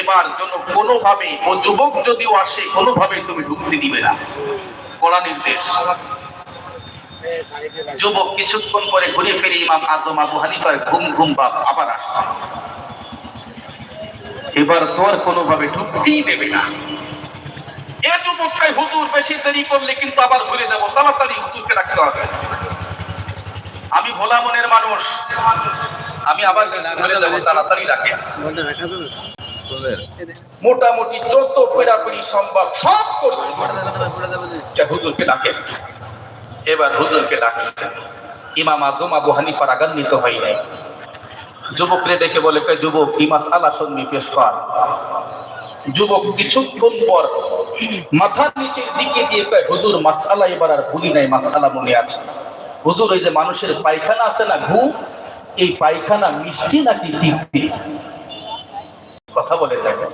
এবার যেন কোনোভাবে ও যুবক যদিও আসে, কোনোভাবে তুমি ঢুকতে দিবে না। কড়া নির্দেশ। যুবক কিছুক্ষণ পরে ঘুরে ফিরে ইমাম আজম আবু হানিফার ঘুম ঘুম বাপ আবার আসছে। এবার তোর কোনোভাবে ঢুকতেই দেবে না। এ যুবকটাই হুজুর, বেশি দেরি করলে কিন্তু আবার ঘুরে যাব। তাড়াতাড়ি হুজুরকে ডাকতে হবে। আমি ভোলা মনের মানুষ। আমি আবার ঘুরে দেবো তাড়াতাড়ি ডাকে। মোটামুটি যত পেড়াপিড়ি সম্ভব সব করছি। যা হুজুরকে ডাকে। এবার হুজুরকে ডাকছে। ইমাম আজম আবু হানিফা রাগান্বিত হয় নাই। যুবকরে দেখে বলে "কই যুবক কি মাসালা শুনবি পেশ কর। যুবক কিছুক্ষণ পর মাথার নিচের দিকে দিয়ে কয় হুজুর মাসালা এবার আর ভুলি নাই মাসালা মনে আছে। হুজুর ওই যে মানুষের পায়খানা আছে না ঘু? এই পায়খানা মিষ্টি নাকি তৃপ্তি কথা বলে দেখেন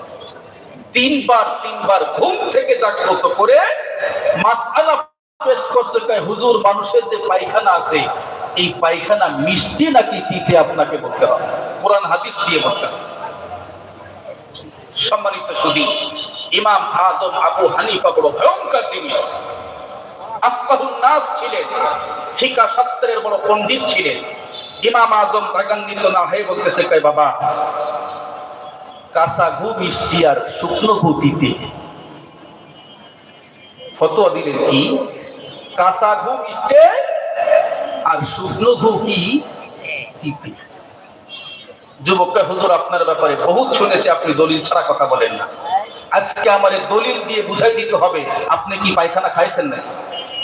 তিনবার তিনবার ঘুম থেকে জাগ্রত করে মাসালা পেশ করছে হুজুর, মানুষের যে পায়খানা আছে, এই পায়খানা মিষ্টি নাকি তিতে আপনাকে বলতে হবে? কোরআন হাদিস দিয়ে বলতে হবে। সম্মানিত সুদী ইমাম আজম আবু হানিফা বড় ভয়ঙ্কর জিনিস। আফকাহুন নাস ছিলেন, ফিকা শাস্ত্রের বড় পণ্ডিত ছিলেন। ইমাম আজম রাগান্বিত না হয়ে বলতেছে কয়, বাবা কাঁচা ঘু মিষ্টি আর শুকনো ঘু দিতে। ফতোয়া দিলেন কি? কাঁচা ঘু মিষ্টি আর শুকনো ঘু কি? দিতে। যুবকটা হুজুর, আপনার ব্যাপারে বহুত শুনেছি, আপনি দলিল ছাড়া কথা বলেন না। আজকে আমার দলিল দিয়ে বুঝাই দিতে হবে, আপনি কি পায়খানা খাইছেন না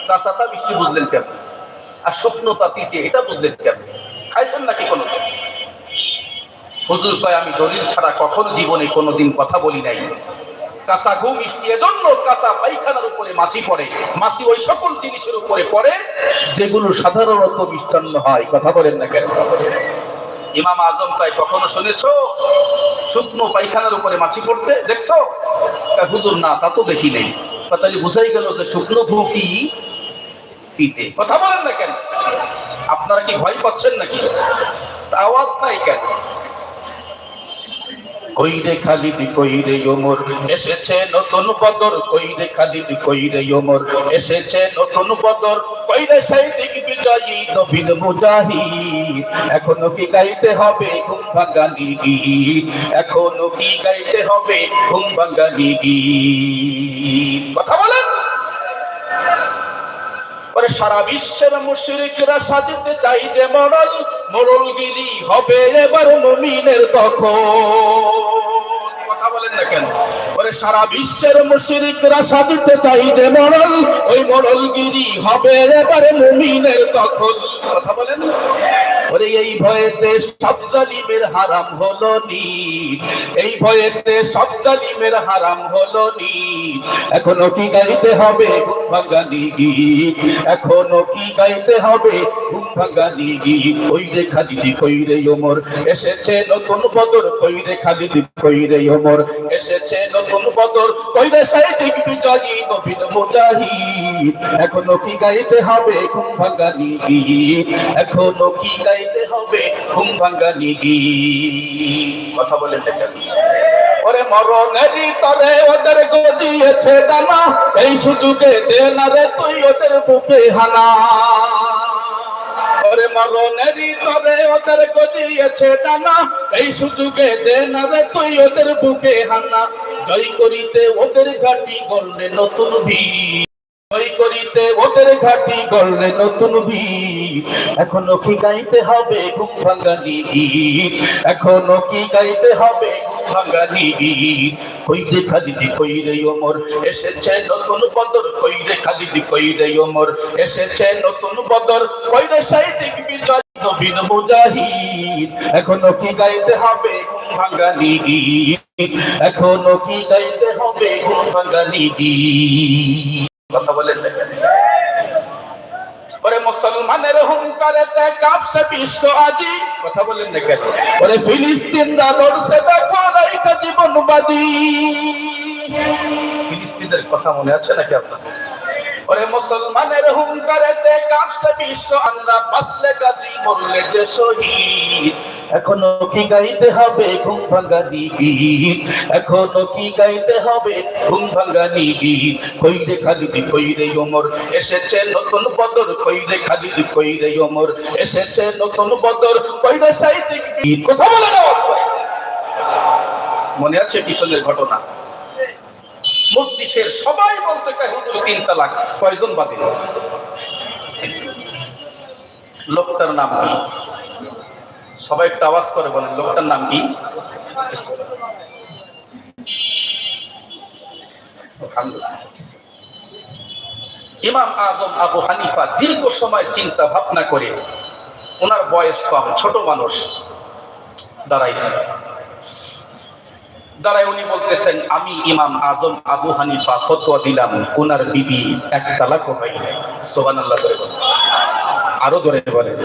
কাঁচাতা মিষ্টি বুঝলেন কেন আর শুকনোতা তিতে এটা বুঝলেন কেন খাইছেন নাকি কোনো হুজুর কয় আমি দলিল ছাড়া কখনো জীবনে কোনোদিন কথা বলি নাই। কাঁচা ঘুম এজন্য কাঁচা পায়খানার উপরে মাছি পড়ে। মাছি ওই সকল জিনিসের উপরে পড়ে, যেগুলো সাধারণত মিষ্টান্ন হয়। কথা বলেন না কেন? ইমাম আজম কয় কখনো শুনেছ? শুকনো পায়খানার উপরে মাছি পড়তে? দেখছ? হুজুর, না, তা তো দেখি নেই। তাহলে বুঝাই গেল যে শুকনো ঘু কি? পিতে। কথা বলেন না কেন? আপনারা কি ভয় পাচ্ছেন নাকি? আওয়াজ নাই কেন? কইরে খালিদ কইরে ওমর। এসেছে নতুন বদর, কইরে খালিদ কইরে ওমর। এসেছে নতুন বদর, কইরে সাইদিক বিজয়ী নবীন মুজাহিদ। এখনও কি গাইতে হবে ঘুম ভাঙানি গীত? এখনও কি গাইতে হবে ঘুম ভাঙানি গীত? কথা বলেন। ওরে সারা বিশ্বের মুশরিকরা সাজিতে চাই যে মরল মরলগিরি হবে এবার মমিনের দখল কথা বলেন কেন? ওরে সারা বিশ্বের মুশরিকরা সাজিতে চাই যে মরল ওই মরলগিরি হবে এবার মুমিনের দখল কথা বলেন ওরে, এই ভয়েতে সব জালিমের হারাম হলো নি। এই ভয়েতে সব জালিমের হারাম হলো নি। এখনও কি গাইতে হবে ঘুম ভাঙানি গীত? এখনও কি গাইতে হবে ঘুম ভাঙানি গীত? কইরে খালিদি কইরে ওমর? এসেছে নতুন বদর, কই কইরে খালিদি কইরে ওমর? এসেছে নতুন বদর কইরে সাইদিক বিজয়ী নবীন মুজাহিদ? এখনও কি গাইতে হবে ঘুম ভাঙানি গীত? এখনও কি গাইতে হবে। ঘুম ভাঙানি গীত কথা বলেন দেখেন ওরে মরণেরই তরে ওদের গজিয়েছে ডানা এই সুযোগে দে না রে তুই ওদের বুকে হানা। ওরে মরণেরই তরে ওদের গজিয়েছে ডানা এই সুযোগে দে না রে তুই ওদের বুকে হানা। জয় করিতে ওদের ঘাটি গড়লে নতুন ভিড় জয় করিতে ওদের ঘাটি গড়লে নতুন এখনও কি গাইতে হবে ঘুম ভাঙ্গানি এখনও কি গাইতে হবে খালিদি নতুন খালিদি এসেছে নতুন এখনও কি গাইতে হবে গীত এখনও কি গাইতে হবে গীত কথা দেখেন ওরে মুসলমানের হুঙ্কারে কাঁপছে বিশ্ব আজি। কথা বলেন না ওরে ফিলিস্তিনরা লড়ছে, দেখো রাইকা জীবন বাজি ফিলিস্তিনের কথা মনে আছে নাকি আপনার? ওরে মুসলমানের হুঙ্কারেতে কাঁপছে বিশ্ব। আমরা বাঁচলে গাজী, মরলে যে শহীদ। এখনও কি গাইতে হবে ঘুম ভাঙ্গানি গীত এখনও কি গাইতে হবে ঘুম ভাঙ্গানি গীত কইরে খালিদ, কইরে ওমর, এসেছে নতুন বদর। কইরে খালিদ, কইরে ওমর, এসেছে নতুন বদর। কই রে সাইদিক গীত কথা বলে না মনে আছে পিছনের ঘটনা? মস্তিষ্কের সবাই বলছে হুজুর তিন তালাক। কয়জন বাতিল লোকটার নাম কি? সবাই একটু আওয়াজ করে বলেন, লোকটার নাম কি? ইমাম আজম আবু হানিফা দীর্ঘ সময় চিন্তা ভাবনা করে, ওনার বয়স কম, ছোট মানুষ, দাঁড়াইছে। দাঁড়ায় উনি বলতেছেন, আমি ইমাম আজম আবু হানিফা ফতোয়া দিলাম, ওনার বিবি এক তালাক নাই। সোবান আল্লাহ করে আরও ধরে বলেন।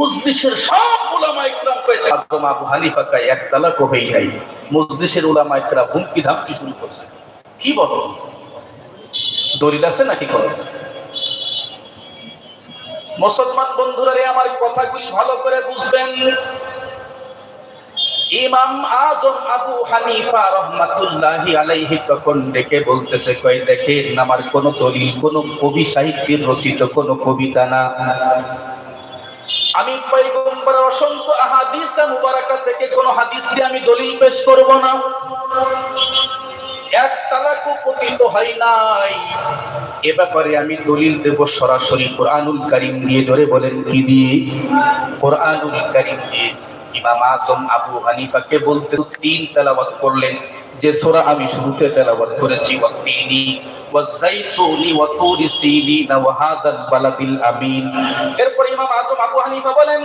মুজলিসের সব ইকরাম আবু এক তালাক নাই। মুজলিসের ইকরাম হুমকি ধামকি শুরু করছে। কি দলিল আছে নাকি মুসলমান বন্ধুরা রে, আমার কথাগুলি ভালো করে বুঝবেন। ইমাম আজম আবু হানিফা রহমাতুল্লাহি আলাইহি তখন ডেকে বলতেছে কই দেখেন, আমার কোন দলিল, কোন কবি সাহিত্যের রচিত কোন কবিতা না। আমি পয়গম্বরের অসংখ্য মুবারাকা থেকে কোন হাদিস দিয়ে আমি দলিল পেশ করব না। এক তালাকও পতিত হয় নাই। এ ব্যাপারে আমি দলিল দেব সরাসরি কোরআনুল কারিম দিয়ে। জোরে বলেন কি দিয়ে? কোরআনুল কারিম দিয়ে। ইমাম আজম আবু হানিফাকে বলতে তিন তেলাওয়াত করলেন। যে সূরা আমি শুরুতে তেলাওয়াত করেছি বালাদিল এরপর ইমাম আবু হানিফা বলেন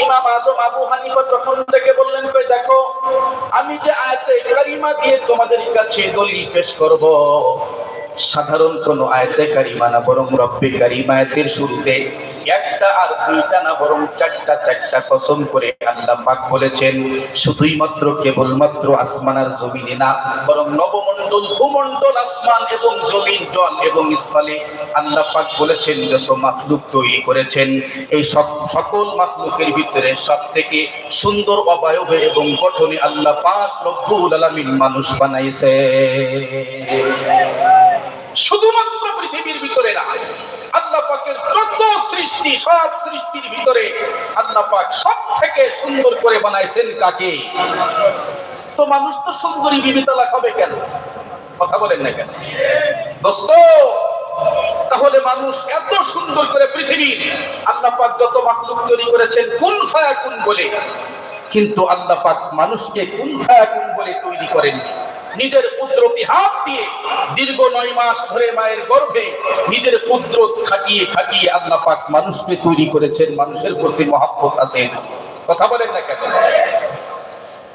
ইমাম আবু হানিফা তখন থেকে বললেন, কই দেখো, আমি যে আয়াতে কারিমা দিয়ে তোমাদের কাছে দলিল পেশ করব সাধারণ কোন আয়াতে কারিমা না, বরং রব্বে কারিমা আয়াতের শুরুতে একটা আর দুইটা না, বরং চারটা চারটা কসম করে আল্লাহ পাক বলেছেন শুধুই মাত্র কেবলমাত্র আসমান আর জমিনে না, বরং নবমণ্ডল, ভূমণ্ডল, আসমান এবং জমিন, জল এবং স্থলে আল্লাহ পাক বলেছেন, যত মাখলুক তৈরি করেছেন, এই সব সকল মাখলুকের ভিতরে সব থেকে সুন্দর, অবয়বে এবং গঠনে আল্লাহ পাক রব্বুল আলামিন মানুষ বানাইছে। শুধুমাত্র পৃথিবীর ভিতরে না, আল্লাহ পাকের যত সৃষ্টি, সব সৃষ্টির ভিতরে আল্লাহ পাক সব থেকে সুন্দর করে বানাইছেন কাকে? তো মানুষ তো সুন্দরী বিবি তালাক হবে কেন? কথা বলেন না কেন? দোস্ত, তাহলে মানুষ এত সুন্দর করে পৃথিবী আল্লাহ পাক যত মাখলুক তৈরি করেছেন, কোন ফায়া কোন বলে? কিন্তু আল্লাহ পাক মানুষকে কোন ফায়া কোন বলে তৈরি করেননি। নিজের কুদরতি হাত দিয়ে দীর্ঘ নয় মাস ধরে মায়ের গর্ভে নিজের কুদরত খাটিয়ে খাটিয়ে আল্লাহ পাক মানুষকে তৈরি করেছেন, মানুষের প্রতি মহাব্বত আছে। কথা বলেন না কেন?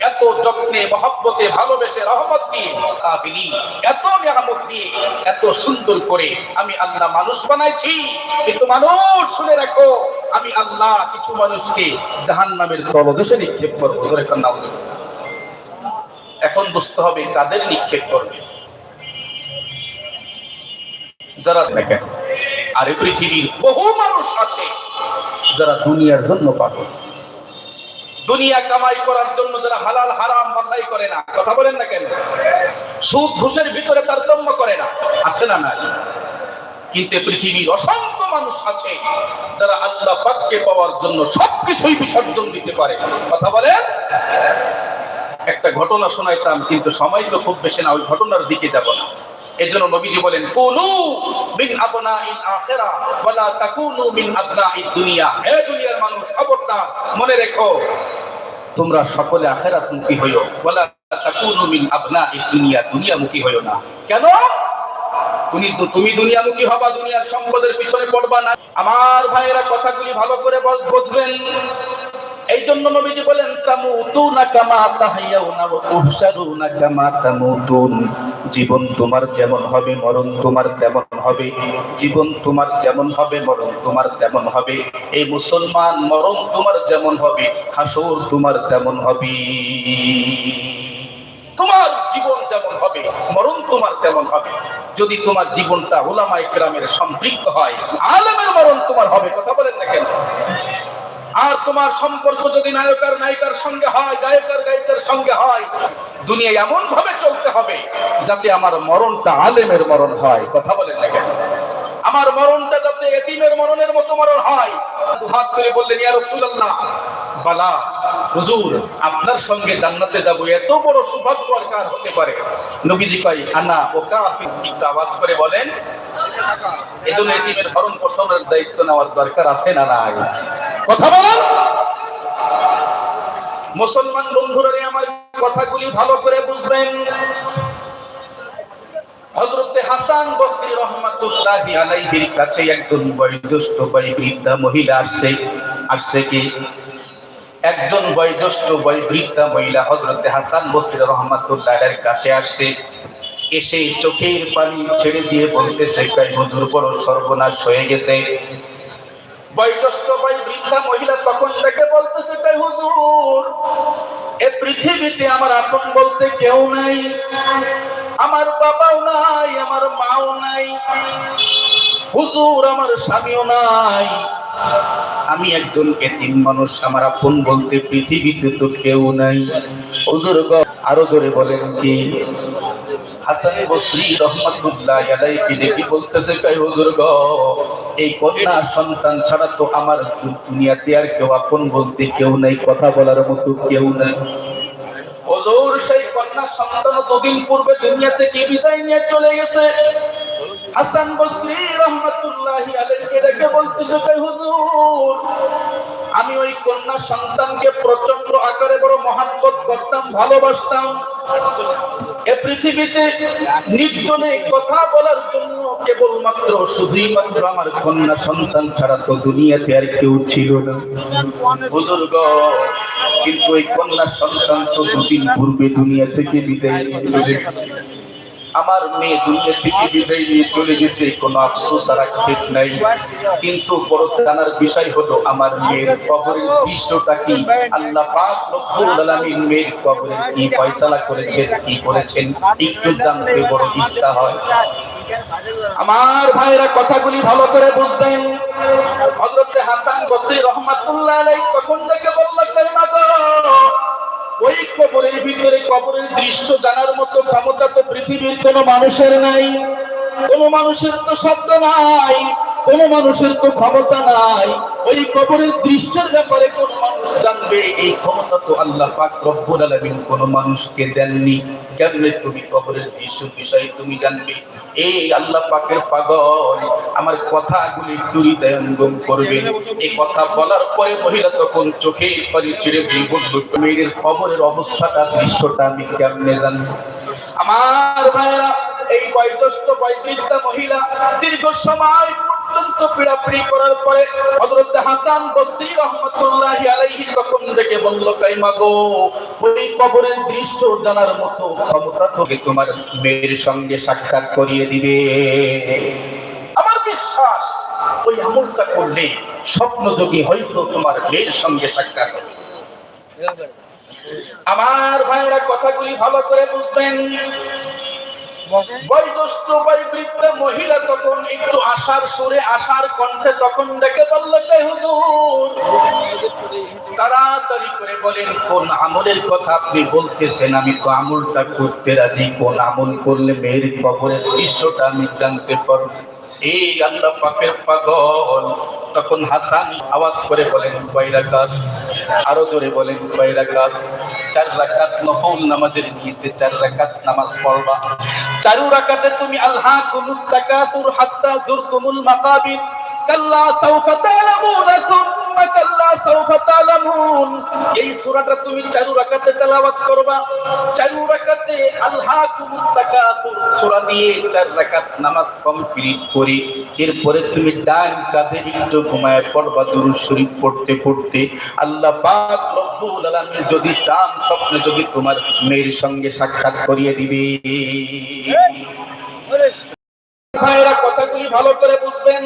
এত যত্নে, মহাব্বতে ভালোবেসে রহমত দিয়ে, কাবিলি, এত নিয়ামত দিয়ে, এত সুন্দর করে আমি আল্লাহ মানুষ বানাইছি। কিন্তু মানুষ শুনে রাখো, আমি আল্লাহ কিছু মানুষকে জাহান্নামের তলদেশে নিক্ষেপ করব। ধরে কন্যা এখন বুঝতে হবে কাদের নিক্ষেপ করবে। যারা দেখেন, আর পৃথিবীর বহু মানুষ আছে যারা দুনিয়ার জন্য পাগল। দুনিয়া কামাই করার জন্য যারা হালাল, হারাম বাছাই করে না। কথা বলেন না কেন? সুদ, ঘুষের ভিতরে তারতম্য করে না। আছে না নাই? কিন্তু পৃথিবীর অসংখ্য মানুষ আছে যারা আল্লাহ পাককে পাওয়ার জন্য সবকিছুই বিসর্জন দিতে পারে। কথা বলেন? একটা ঘটনা শোনাইতাম, কিন্তু সময় তো খুব বেশি না, ওই ঘটনার দিকে যাব না। এজন্য নবীজি বলেন, কুনু মিন আবনাইল আখিরা, ওয়ালা তাকুনু মিন আবনাইদ দুনিয়া। হে দুনিয়ার মানুষ, খবরদার, মনে রেখো, তোমরা সকলে আখিরাত মুখী হইও। ওয়ালা তাকুনু মিন আবনাইদ দুনিয়া দুনিয়া মুখী হইও না। কেন? তুমি তুমি দুনিয়ামুখী হবা, দুনিয়ার সম্পদের পিছনে পড়বা না। আমার ভাইয়েরা কথাগুলি ভালো করে বুঝবেন। এই জন্য নবীজি বলেন জীবন তোমার যেমন হবে, মরণ তোমার তেমন হবে। জীবন তোমার যেমন হবে, মরণ তোমার তেমন হবে। এই মুসলমান, মরণ তোমার যেমন হবে, হাসর তোমার তেমন হবে। তোমার জীবন যেমন হবে, মরণ তোমার তেমন হবে। যদি তোমার জীবনটা ওলামা ইকরামের সম্পৃক্ত হয়, আলমের মরণ তোমার হবে, কথা বলেন না কেন? আর তোমার সম্পর্ক যদি নায়কার নায়িকার সঙ্গে হয়, গায়কের গায়িকার সঙ্গে হয় দুনিয়া এমন ভাবে চলতে হবে যাতে আমার মরণটা আলেমের মরণ হয়। কথা বলেন না কেন? আমার মরণটা যাতে এতিমের মরণের মতো মরণ হয়। দুহাত করে বললেন, ইয়া রাসূলুল্লাহ, বালা, হুজুর, আপনার সঙ্গে জান্নাতে যাব, এত বড় সৌভাগ্য আর কার হতে পারে। নবীজি কয়, আনা, ও কাফি আওয়াজ করে বলেন, এজন্য এতিমের ভরণ পোষণের দায়িত্ব নেওয়ার দরকার আছে না নাই? কথা বলেন মুসলমান বন্ধুরা আমার কথাগুলি ভালো করে বুঝবেন। হাসান কাছে একজন মহিলা আসছে। আসছে কি? একজন মহিলা হাসান কাছে আসছে। এসে চোখের পানি ছেড়ে দিয়ে বলতেছে সর্বনাশ হয়ে গেছে। বয়োজ্যেষ্ঠ বয় বৃদ্ধা মহিলা তখন থেকে বলতেছে কাই হুজুর, এ পৃথিবীতে আমার আপন বলতে কেউ নাই, আমার বাবাও নাই, আমার মাও নাই, হুজুর, আমার স্বামীও নাই। আমি একজন এতিম মানুষ, আমার আপন বলতে পৃথিবীতে তো কেউ নাই। হুজুর আরও ধরে বলেন কি? হাসান রহমাতুল্লাহ দেখি বলতেছে হুজুর এই কন্যা সন্তান ছাড়া তো আমার দুনিয়াতে আর কেউ আপন বলতে কেউ নাই, কথা বলার মতো কেউ নাই। হুজুর, সেই কন্যা সন্তান পূর্বে বিদায় নিয়ে চলে গেছে? হাসান বলতেছে হুজুর, আমি ওই কন্যা সন্তানকে প্রচণ্ড আকারে বড় মহাব্বত করতাম, ভালোবাসতাম এ পৃথিবীতে নির্জনে কথা বলার জন্য কেবলমাত্র শুধুই মাত্র আমার কন্যা সন্তান ছাড়া তো দুনিয়াতে আর কেউ ছিল না। কিন্তু ওই কন্যা সন্তান তো দুদিন পূর্বে দুনিয়া থেকে বিদায় আমার মেয়ে দুনিয়া থেকে বিদায় নিয়ে চলে গেছে, কোনো আফসোস আর আক্ষেপ নাই। কিন্তু বড় জানার বিষয় হলো, আমার মেয়ের কবরের দৃশ্যটা কি? আল্লাহ পাক রব্বুল আলামিন মেয়ের কবরের কি ফয়সালা করেছেন, কি করেছেন, একটু জানতে বড় ইচ্ছা হয়। আমার ভাইরা কথাগুলি ভালো করে বুঝবেন। হযরতে হাসান বসরি রহমাতুল্লাহ আলাইহি তখন থেকে বলল ওই কবরের ভিতরে কবরের দৃশ্য জানার মতো ক্ষমতা তো পৃথিবীর কোনো মানুষের নাই। কোনো মানুষের তো শব্দ নাই। কোন মানুষের তো ক্ষমতা নাই। ওই কবরের দৃশ্যের ব্যাপারে কোন মানুষ জানবে। এই ক্ষমতা তো আল্লাহ পাক রব্বুল আলামিন কোন মানুষকে দেননি। কেমনে তুমি কবরের দৃশ্য বিষয়ে তুমি জানবে? এই আল্লাহ পাকের পাগল, আমার কথাগুলি একটু হৃদয়ঙ্গম করবে। এই কথা বলার পরে মহিলা তখন চোখে পানি ছেড়ে দিয়ে বলল, মেয়ের কবরের অবস্থাটা, দৃশ্যটা আমি কেমনে জানব? আমার ভাইরা এই বয়োজ্যেষ্ঠ বয়োবৃদ্ধা মহিলা দীর্ঘ সময় পর্যন্ত পীড়াপিড়ি করার পরে হযরত হাসান বসরি রহমাতুল্লাহ আলাইহি তখন থেকে বলল কাইমা গো, ওই কবরের দৃশ্য জানার মতো ক্ষমতা তোকে তোমার মেয়ের সঙ্গে সাক্ষাৎ করিয়ে দিবে। আমার বিশ্বাস, ওই আমলটা করলে স্বপ্নযোগী হয়তো তোমার মেয়ের সঙ্গে সাক্ষাৎ হবে। আমার ভাইরা কথাগুলি ভালো করে বুঝবেন। বয়োজ্যেষ্ঠ মহিলা তখন একটু আশার সুরে, আশার কণ্ঠে তখন ডেকে বলল "কে হুজুর। তাড়াতাড়ি করে বলেন, কোন আমলের কথা আপনি বলতেছেন? আমি তো আমলটা করতে রাজি। কোন আমল করলে মেয়ের কবরের দৃশ্যটা আমি জানতে পারব? এই আল্লাহ পাকের পাগল। তখন হাসান আওয়াজ করে বলেন বাইরাকাত আরও জোরে বলেন বাইরাকাত চার রাকাত নফল নামাজের নিয়তে চার রাকাত নামাজ পড়বা। চারু রাকাতে তুমি আল্লাহ কুমুত তাকাতুর হাত্তা জুরকুমুল মাকাবির। কাল্লা সাউফা তা'লামুনা এরপরে তুমি ডান কাঁধে একটু ঘুমায় পড়বা, দুরূদ শরীফ পড়তে পড়তে। আল্লাহ যদি চান, স্বপ্নে যদি তোমার মেয়ের সঙ্গে সাক্ষাৎ করিয়ে দিবে। ভাইরা কথাগুলি ভালো করে বুঝবেন।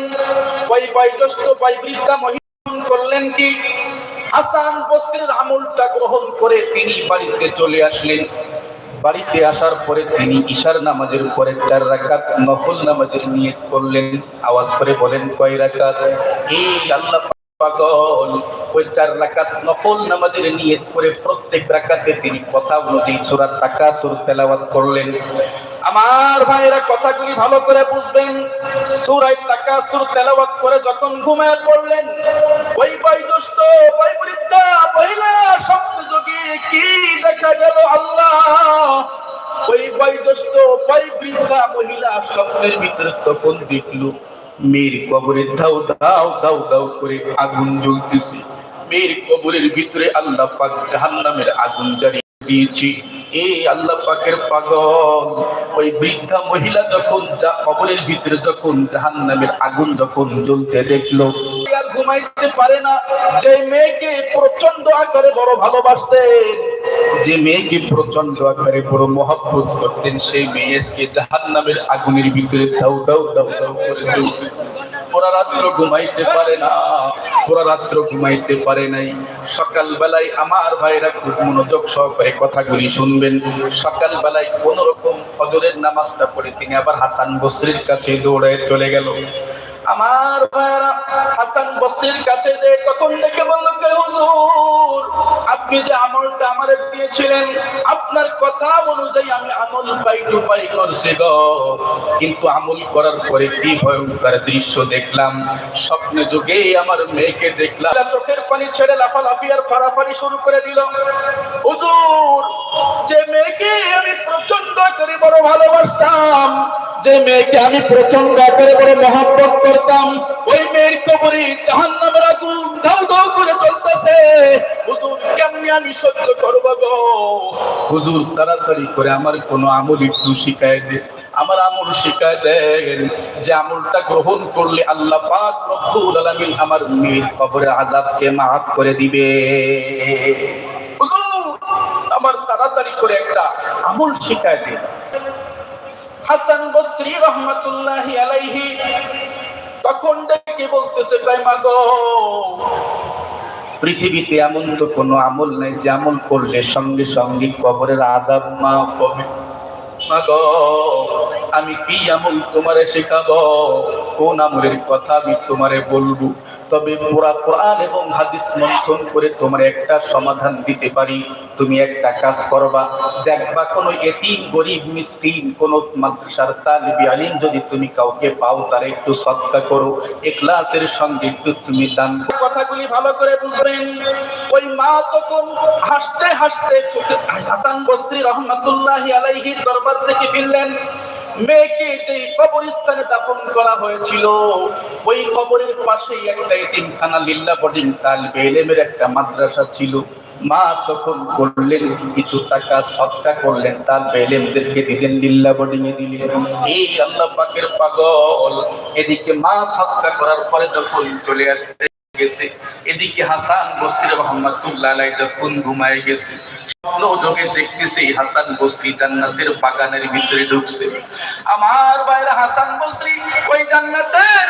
ওই বয়োজ্যেষ্ঠ বয় বৃদ্ধা মহিলা করলেন কি? হাসান বসরির আমলটা গ্রহণ করে তিনি বাড়িতে চলে আসলেন। বাড়িতে আসার পরে তিনি ঈশার নামাজের পরে চার রাকাত নফল নামাজের নিয়ত করলেন। আওয়াজ করে বলেন, কয় রাকাত? এই আল্লাহ নিয়ত করে প্রত্যেক রাকাতে তিনি কথা অনুযায়ী সূরা তাকাসুর তেলাওয়াত করলেন। আমার ভাইরা কথাগুলি ভালো করে বুঝবেন। সূরা তাকাসুর তেলাওয়াত করে যখন ঘুমিয়ে পড়লেন, ওই বয়োজ্যেষ্ঠ ওই বৃদ্ধা, মহিলা স্বপ্ন যোগে কি দেখা গেল আল্লাহ? ওই বয়োজ্যেষ্ঠ ওই বৃদ্ধা, মহিলা, স্বপ্নের ভিতরে তখন দেখল, মেয়ের কবরে দাও দাও দাও দাও করে আগুন জ্বলতেছে। মেয়ের কবরের ভিতরে আল্লাহ পাক জাহান্নামের আগুন জারি দিয়েছি। যা মেয়েকে প্রচণ্ড আকারে বড় ভালোবাসতেন, যে মেয়েকে প্রচণ্ড আকারে বড় করতেন, সেই মেয়েকে জাহান্নামের আগুনের ভিতরে দাও দাও দাও করে পুরা রাত্র ঘুমাইতে পারে না পুরা রাত্র ঘুমাইতে পারে নাই। সকাল বেলায় আমার ভাইরা খুব মনোযোগ সহকারে কথাগুলি শুনবেন। সকাল বেলায় কোন রকম ফজরের নামাজটা পড়ে তিনি আবার হাসান বস্রির কাছে দৌড়ে চলে গেল। আমার ভাইরা হাসান বস্তির কাছে যে তখন ডেকে বলল কে হুজুর? আপনি যে আমলটা আমারে দিয়েছিলেন, আপনার কথা অনুযায়ী আমি আমল পাই টু পাই করছি গো। কিন্তু আমল করার পরে কি ভয়ঙ্কর দৃশ্য দেখলাম, স্বপ্নে যুগে আমার মেয়েকে দেখলাম। চোখের পানি ছেড়ে লাফালাফি আর ফাড়াফাড়ি শুরু করে দিল। হুজুর, যে মেয়েকে আমি প্রচণ্ড করে বড় ভালোবাসতাম যে মেয়েকে আমি প্রচণ্ড আকারে বড় মহাব্বত করতাম, ওই মেয়ের কবরে জাহান্নামের আগুন ধাউ ধাউ করে জ্বলতেছে। হুজুর, কেমনি আমি সহ্য করব গো? হুজুর, তাড়াতাড়ি করে আমার কোন আমল একটু শিখায় দে। আমার আমল শিখায় দেন যে আমলটা গ্রহণ করলে আল্লাহ পাক রব্বুল আলামিন আমার মেয়ের কবরের আযাবকে মাফ করে দিবে। হুজুর, আমার তাড়াতাড়ি করে একটা আমল শিখায় দিন হাসান বসরি রহমতুল্লাহি আলাইহি তখন ডেকে বলতেছে মাগো পৃথিবীতে এমন তো কোনো আমল নেই যে আমল করলে সঙ্গে সঙ্গে কবরের আদাব মাফ হবে। আমি কি আমল তোমারে শেখাবো? কোন আমলের কথা আমি তোমারে বলব? তবে পুরা কোরআন এবং হাদিস মন্থন করে তোমার একটা সমাধান দিতে পারি। তুমি একটা কাজ করবা। দেখবা কোনো এতিম, গরিব, মিসকিন, কোন মাদ্রাসার তালিবি আলিম যদি তুমি কাউকে পাও, তার একটু সৎকা করো। ইখলাসের সঙ্গে একটু তুমি দান কথাগুলি ভালো করে বুঝবেন। ওই মা তখন হাসতে হাসতে হাসান বস্ত্রী রহমতুল্লাহি আলাইহির দরবার থেকে ফিরলেন। মেয়েকে যে কবরস্থানে দাফন করা হয়েছিল, ওই কবরের পাশেই একটা এতিমখানা, লিল্লা বোর্ডিং তালবে এলেমের একটা মাদ্রাসা ছিল। মা তখন করলেন কিছু টাকা, সৎকা করলেন, তার বেলেমদেরকে দিলেন, লিল্লা বোর্ডিং এ দিলেন। এই আল্লাহ পাকের পাগল। এদিকে মা সৎকা করার পরে যখন চলে আসতে গেছে। এদিকে হাসান বস্তির রহমতুল্লাহ যখন ঘুমায় গেছে। স্বপ্ন চোখে দেখতেছি হাসান বসরি জান্নাতের বাগানের ভিতরে ঢুকছে। আমার বাইরে হাসান বসরি, ওই জান্নাতের